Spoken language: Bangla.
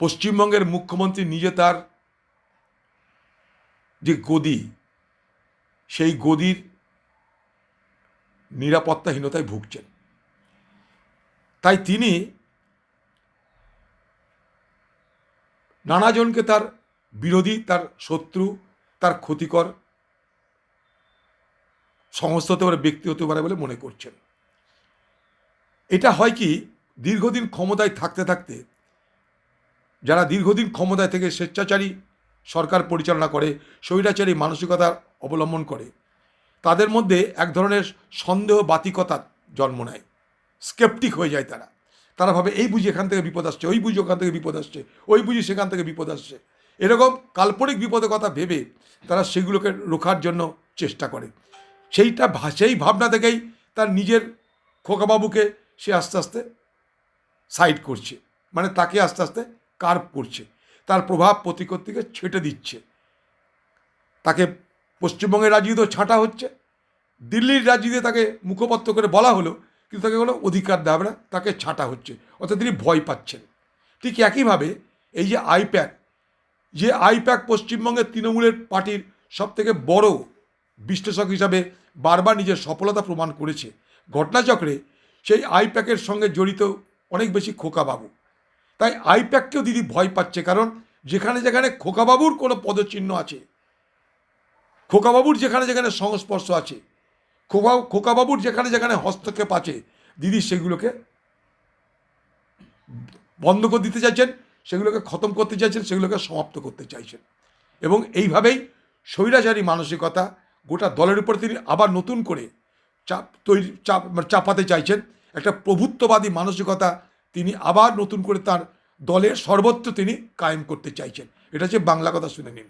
পশ্চিমবঙ্গের মুখ্যমন্ত্রী নিজে তার যে গদি, সেই গদির নিরাপত্তাহীনতায় ভুগছেন। তাই তিনি নানাজনকে তার বিরোধী, তার শত্রু, তার ক্ষতিকর সংস্থা হতে পারে, ব্যক্তি হতে পারে বলে মনে করছেন। এটা হয় কি, দীর্ঘদিন ক্ষমতায় থাকতে থাকতে যারা দীর্ঘদিন ক্ষমতায় থেকে স্বেচ্ছাচারী সরকার পরিচালনা করে, স্বৈরাচারী মানসিকতা অবলম্বন করে, তাদের মধ্যে এক ধরনের সন্দেহ বাতিকতা জন্ম নেয়। স্কেপটিক হয়ে যায় তারা। তারা ভাবে, এই বুঝি এখান থেকে বিপদ আসছে, ওই বুঝি ওখান থেকে বিপদ আসছে, ওই বুঝি সেখান থেকে বিপদ আসছে। এরকম কাল্পনিক বিপদের কথা ভেবে তারা সেগুলোকে রোখার জন্য চেষ্টা করে। সেইটা সেই ভাবনা থেকেই তার নিজের খোকাবাবুকে সে আস্তে আস্তে সাইড করছে। মানে তাকে আস্তে আস্তে কার্ভ পড়ছে? তার প্রভাব প্রতিকর্তিকে ছেটে দিচ্ছে। তাকে পশ্চিমবঙ্গের রাজনীতিও ছাঁটা হচ্ছে। দিল্লির রাজনীতিতে তাকে মুখপত্র করে বলা হলো, কিন্তু তাকে কোনো অধিকার দেওয়া না, তাকে ছাঁটা হচ্ছে। অর্থাৎ তিনি ভয় পাচ্ছেন। ঠিক একইভাবে এই যে আইপ্যাক যে আইপ্যাক পশ্চিমবঙ্গের তৃণমূলের পার্টির সবথেকে বড় বিশ্লেষক হিসাবে বারবার নিজের সফলতা প্রমাণ করেছে। ঘটনাচক্রে সেই আইপ্যাকের সঙ্গে জড়িত অনেক বেশি খোকাবাবু। তাই আইপ্যাককেও দিদি ভয় পাচ্ছে, কারণ যেখানে যেখানে খোকাবাবুর কোনো পদচিহ্ন আছে, খোকাবাবুর যেখানে যেখানে সংস্পর্শ আছে খোকা খোকাবাবুর যেখানে যেখানে হস্তক্ষেপ আছে, দিদি সেগুলোকে বন্ধ করে দিতে চাইছেন, সেগুলোকে খতম করতে চাইছেন, সেগুলোকে সমাপ্ত করতে চাইছেন। এবং এইভাবেই স্বৈরাচারী মানসিকতা গোটা দলের উপর তিনি আবার নতুন করে চাপ তৈরি, চাপ মানে চাপাতে চাইছেন। একটা প্রভুত্ববাদী মানসিকতা তিনি আবার নতুন করে তার দলের সর্বত্র তিনি কায়েম করতে চাইছেন। এটা হচ্ছে বাংলা কথা শুনে নিন।